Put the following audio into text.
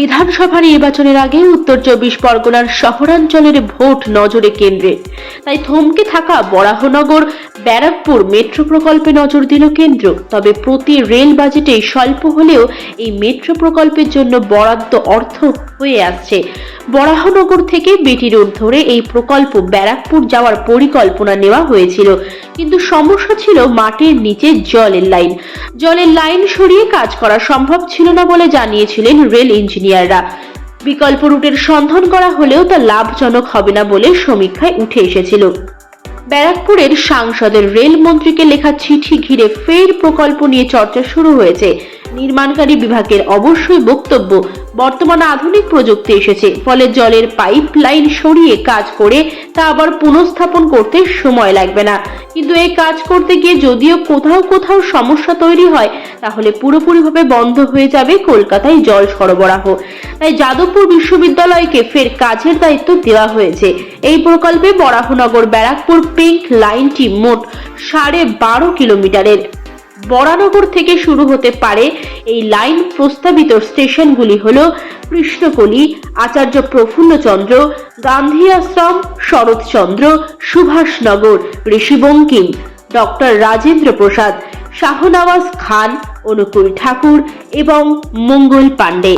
বিধানসভা নির্বাচনের আগে উত্তর চব্বিশ পরগনার শহরাঞ্চলের ভোট নজরে কেন্দ্রে। তাই থমকে থাকা বরাহনগর, ব্যারাকপুর মেট্রো প্রকল্পে নজর দিল কেন্দ্র। তবে প্রতি রেল বাজেটে স্বল্প হলেও এই মেট্রো প্রকল্পের জন্য বরাদ্দ অর্থ হয়ে আসছে। বরাহনগর থেকে বিটি রোড ধরে এই প্রকল্প ব্যারাকপুর যাওয়ার পরিকল্পনা নেওয়া হয়েছিল। কিন্তু সমস্যা ছিল মাটির নিচে জলের লাইন। জলের লাইন সরিয়ে কাজ করা সম্ভব ছিল না বলে জানিয়েছিলেন রেল ইঞ্জিনিয়াররা। বিকল্প রুটের সন্ধান করা হলেও তা লাভজনক হবে না বলে সমীক্ষায় উঠে এসেছিল। ব্যারাকপুরের সাংসদের রেল মন্ত্রীকে লেখা চিঠি ঘিরে ফের প্রকল্প নিয়ে চর্চা শুরু হয়েছে। নির্মাণকারী বিভাগের অবশ্যই বক্তব্য বর্তমানে আধুনিক প্রযুক্তি এসেছে। ফলে জলের পাইপ লাইন সরিয়ে কাজ করে তা আবার পুনঃস্থাপন করতে সময় লাগবে না। কিন্তু এই কাজ করতে গিয়ে যদিও কোথাও কোথাও সমস্যা তৈরি হয়, তাহলে পুরোপুরিভাবে বন্ধ হয়ে যাবে কলকাতায় জল সরবরাহ। তাই যাদবপুর বিশ্ববিদ্যালয়কে ফের কাজের দায়িত্ব দেওয়া হয়েছে। এই প্রকল্পে বরাহনগর ব্যারাকপুর পিঙ্ক লাইনটি মোট সাড়ে বারো কিলোমিটারের। বরানগর থেকে শুরু হতে পারে এই লাইন প্রস্তাবিত স্টেশনগুলি হল কৃষ্ণকলি, আচার্য প্রফুল্লচন্দ্র গান্ধী আশ্রম শরৎচন্দ্র, সুভাষনগর, ঋষি বঙ্কিম, ডক্টর রাজেন্দ্র প্রসাদ, শাহনওয়াজ খান, অনুকূল ঠাকুর এবং মঙ্গল পাণ্ডে।